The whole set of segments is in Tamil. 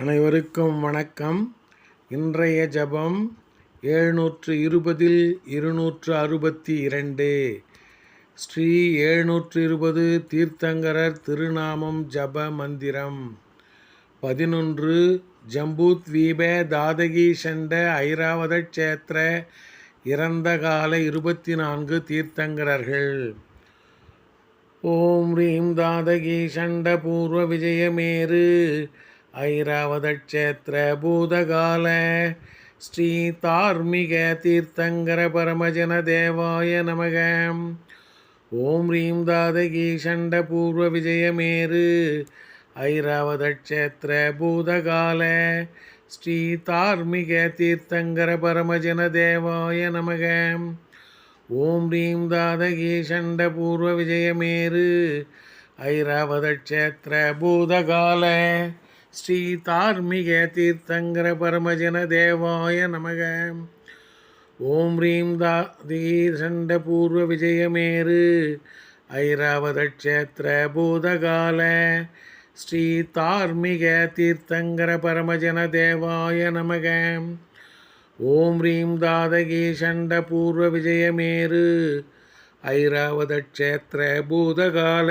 அனைவருக்கும் வணக்கம். இன்றைய ஜபம் எழுநூற்று இருபதில் இருநூற்று அறுபத்தி இரண்டு. ஸ்ரீ எழுநூற்று இருபது தீர்த்தங்கரர் திருநாமம் ஜப மந்திரம். பதினொன்று ஜம்பூத்வீப தாதகி சண்ட ஐராவத க்ஷேத்திர இறந்த கால இருபத்தி நான்கு தீர்த்தங்கரர்கள். ஓம் ரீம் தாதகி சண்ட பூர்வ விஜயமேரு ஐராவதக்ஷேத்திர பூதகால ஸ்ரீ தார்மிக தீர்த்தங்கர பரமஜன தேவாய நமக. ஓம் ரீம் தாதகி சண்ட பூர்வ விஜயமேரு ஐராவதக்ஷேத்திர பூதகால ஸ்ரீ தார்மிக தீர்த்தங்கர பரமஜன தேவாய நமக. ஓம் ரீம் தாதகி சண்ட பூர்வ விஜயமேரு ஐராவதக்ஷேத்திர பூதகால ஸ்ரீ தார்மிக தீர்த்தங்கர பரமஜன தேவாய நமக. ஓம் ரீம் தாதி சண்ட பூர்வ விஜயமேரு ஐராவதக்ஷேத்திர பூதகால ஸ்ரீ தார்மிக தீர்த்தங்கர பரமஜன தேவாய நமக. ஓம் ரீம் தாதகி சண்ட பூர்வ விஜயமேரு ஐராவதக்ஷேத்திர பூதகால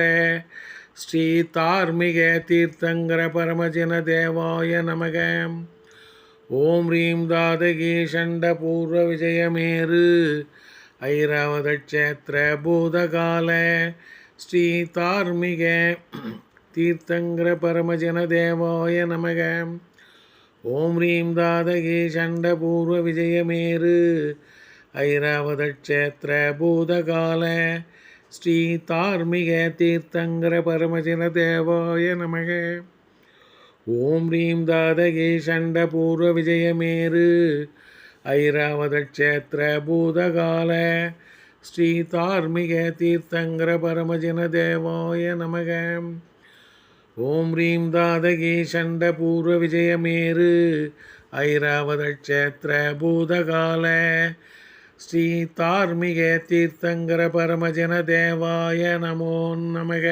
ஸ்ரீ தார்மிக தீர்த்தங்கர பரமஜன தேவாய நமக. ஓம் ரீம் தாதகி சண்ட பூர்வ விஜயமேரு ஐராவதக்ஷேத்திர பூதகால ஸ்ரீ தார்மிக தீர்த்தங்கர பரமஜன தேவாய நமக. ஓம் ரீம் தாதகி சண்ட பூர்வ விஜயமேரு ஐராவதக்ஷேத்திர பூதகால ஸ்ரீ தார்மிக தீர்த்தங்கர பரமஜன தேவாய நமக. ஓம் ரீம் தாதகே சண்ட பூர்வ விஜயமேரு ஐராவதக்ஷேத்திர பூதகால. ஸ்ரீ தார்மிக தீர்த்தங்கர பரமஜன தேவாய நமக. ஓம் ரீம் தாதகே சண்ட பூர்வ விஜயமேரு ஐராவதக்ஷேத்திர பூதகால. ஸ்ரீ தார்மிக தீர்த்தங்கர பரமஜன தேவாய நமோ நமக.